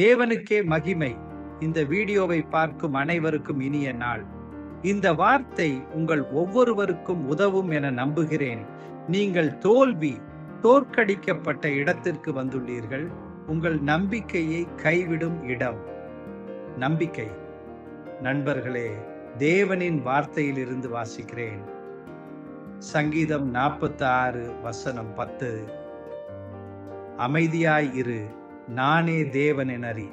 தேவனுக்கே மகிமை. இந்த வீடியோவை பார்க்கும் அனைவருக்கும் இனிய நாள். இந்த வார்த்தை உங்கள் ஒவ்வொருவருக்கும் உதவும் என நம்புகிறேன். நீங்கள் தோல்வி தோற்கடிக்கப்பட்ட இடத்திற்கு வந்துள்ளீர்கள். உங்கள் நம்பிக்கையை கைவிடும் இடம். நம்பிக்கை. நண்பர்களே தேவனின் வார்த்தையிலிருந்து வாசிக்கிறேன். சங்கீதம் நாற்பத்தி ஆறு வசனம் பத்து. அமைதியாய் இரு. நானே தேவன் எனறி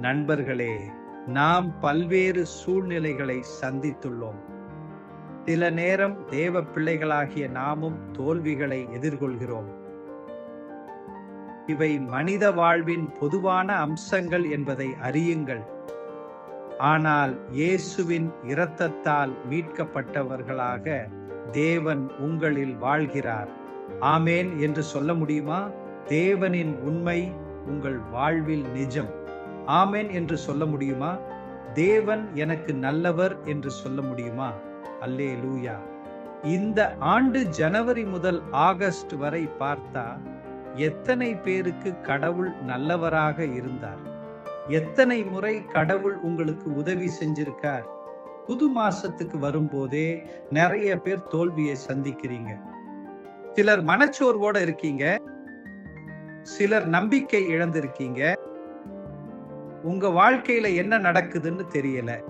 நண்பர்களே நாம் பல்வேறு சூழ்நிலைகளை சந்தித்துள்ளோம். சில நேரம் தேவ பிள்ளைகளாகிய நாமும் தோல்விகளை எதிர்கொள்கிறோம். இவை மனித வாழ்வின் பொதுவான அம்சங்கள் என்பதை அறியுங்கள். ஆனால் இயேசுவின் இரத்தத்தால் மீட்கப்பட்டவர்களாக தேவன் உங்களில் வாழ்கிறார். ஆமேன் என்று சொல்ல முடியுமா? தேவனின் உண்மை உங்கள் வாழ்வில் நிஜம். ஆமேன் என்று சொல்ல முடியுமா? தேவன் எனக்கு நல்லவர் என்று சொல்ல முடியுமா? அல்லே லூயா இந்த ஆண்டு ஜனவரி முதல் ஆகஸ்ட் வரை பார்த்தா எத்தனை பேருக்கு கடவுள் நல்லவராக இருந்தார்? எத்தனை முறை கடவுள் உங்களுக்கு உதவி செஞ்சிருக்கார்? புது மாசத்துக்கு வரும்போதே நிறைய பேர் தோல்வியை சந்திக்கிறீங்க. சிலர் மனச்சோர்வோட இருக்கீங்க. சிலர் நம்பிக்கை இழந்திருக்கீங்க. உங்க வாழ்க்கையில என்ன நடக்குதுன்னு தெரியல.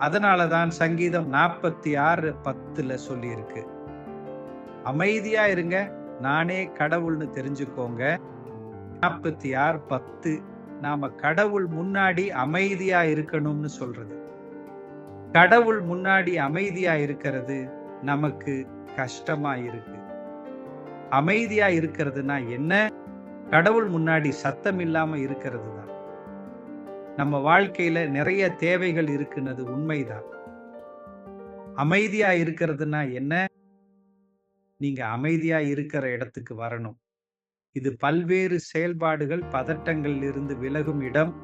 அதனாலதான் சங்கீதம் நாற்பத்தி ஆறு பத்துல சொல்லியிருக்கு. அமைதியா இருங்க. நானே கடவுள்னு தெரிஞ்சுக்கோங்க. நாற்பத்தி ஆறு பத்து நாம கடவுள் முன்னாடி அமைதியா இருக்கணும்னு சொல்றது. கடவுள் முன்னாடி அமைதியா இருக்கிறது நமக்கு கஷ்டமா இருக்கு. அமைதியா இருக்கிறதுனா என்ன? கடவுள் முன்னாடி சத்தம் இல்லாமல் இருக்கிறது தான் நம்ம வாழ்க்கையில் நிறைய தேவைகள் இருக்குன்னது உண்மைதான். அமைதியாக இருக்கிறதுனா என்ன? நீங்கள் அமைதியாக இருக்கிற இடத்துக்கு வரணும். இது பல்வேறு செயல்பாடுகள் பதட்டங்களில் இருந்து விலகும் இடம்.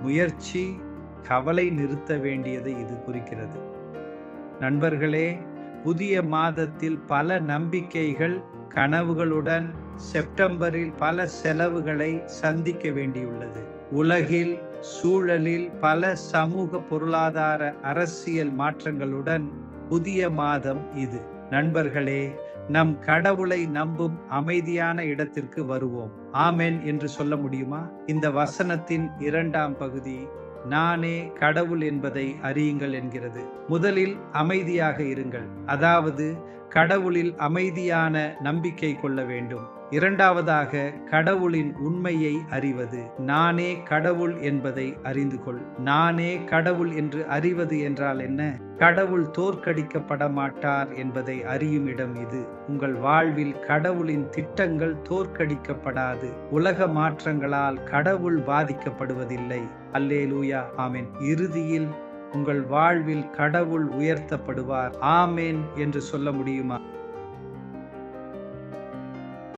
முயற்சி கவலை நிறுத்த வேண்டியதை இது குறிக்கிறது. நண்பர்களே புதிய மாதத்தில் பல நம்பிக்கைகள் கனவுகளுடன் செப்டம்பரில் பல செலவுகளை சந்திக்க வேண்டியுள்ளது. உலகில் சூழலில் பல சமூக பொருளாதார அரசியல் மாற்றங்களுடன் புதிய மாதம் இது. நண்பர்களே நம் கடவுளை நம்பும் அமைதியான இடத்திற்கு வருவோம். ஆமென் என்று சொல்ல முடியுமா? இந்த வசனத்தின் இரண்டாம் பகுதி நானே கடவுள் என்பதை அறியுங்கள் என்கிறது. முதலில் அமைதியாக இருங்கள். அதாவது கடவுளில் அமைதியான நம்பிக்கை கொள்ள வேண்டும். இரண்டாவதாக கடவுளின் உண்மையை அறிவது. நானே கடவுள் என்பதை அறிந்து கொள் நானே கடவுள் என்று அறிவது என்றால் என்ன? கடவுள் தோற்கடிக்கப்பட மாட்டார் என்பதை அறியும் இடம் இது. உங்கள் வாழ்வில் கடவுளின் திட்டங்கள் தோற்கடிக்கப்படாது. உலக மாற்றங்களால் கடவுள் பாதிக்கப்படுவதில்லை. அல்லேலூயா. ஆமேன். இறுதியில் உங்கள் வாழ்வில் கடவுள் உயர்த்தப்படுவார். ஆமேன் என்று சொல்ல முடியுமா?